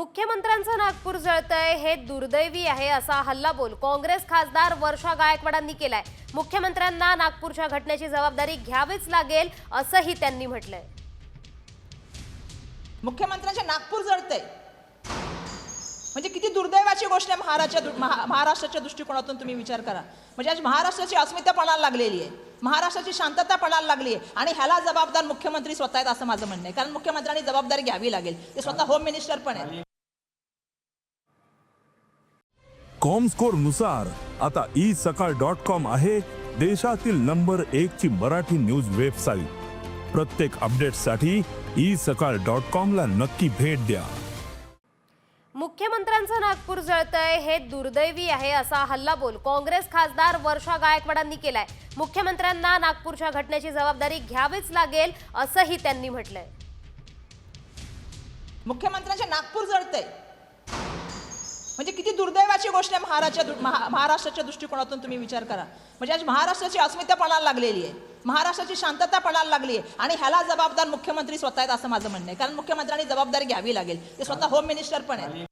मुख्यमंत्र्यांचं नागपूर जळतंय हे दुर्दैवी आहे असा हल्लाबोल काँग्रेस खासदार वर्षा गायकवाडांनी केलाय. मुख्यमंत्र्यांना नागपूरच्या घटनेची जबाबदारी घ्यावीच लागेल असंही त्यांनी म्हटलंय. मुख्यमंत्र्यांचे नागपूर जळतंय. म्हणजे किती दुर्दैवाची गोष्ट आहे महाराष्ट्राच्या दृ- महा- महाराष्ट्राच्या दृष्टिकोनातून तुम्ही विचार करा. म्हणजे आज महाराष्ट्राची अस्मिता पणाला लागलेली आहे. महाराष्ट्राची शांतता पणाला लागली आहे. आणि ह्याला जबाबदार मुख्यमंत्री स्वतः आहेत असं माझं म्हणणं आहे. कारण मुख्यमंत्र्यांनी जबाबदारी घ्यावी लागेल. ते स्वतः होम मिनिस्टर पण आहेत. कॉमस्कोरनुसार. आता ई सकाळ डॉट कॉम आहे देशातील नंबर एक ची मराठी न्यूज वेबसाईट प्रत्येक अपडेटसाठी ई सकाळ डॉट कॉम ला नक्की भेट द्या. मुख्यमंत्र्यांचं नागपूर जळतंय हे दुर्दैवी आहे असा हल्लाबोल काँग्रेस खासदार वर्षा गायकवाडांनी केलाय. मुख्यमंत्र्यांना नागपूरच्या घटनेची जबाबदारी घ्यावीच लागेल असंही त्यांनी म्हटलंय. मुख्यमंत्र्यांचे नागपूर जळतंय. म्हणजे किती दुर्दैवाची गोष्ट आहे महाराष्ट्राच्या दृ- महा- महाराष्ट्राच्या दृष्टिकोनातून तुम्ही विचार करा. म्हणजे आज महाराष्ट्राची अस्मिता पणाला लागलेली आहे. महाराष्ट्राची शांतता पणाला लागली आहे. आणि ह्याला जबाबदार मुख्यमंत्री स्वतः आहेत असं माझं म्हणणं आहे. कारण मुख्यमंत्र्यांनी जबाबदारी घ्यावी लागेल. ते स्वतः होम मिनिस्टर पण आहेत.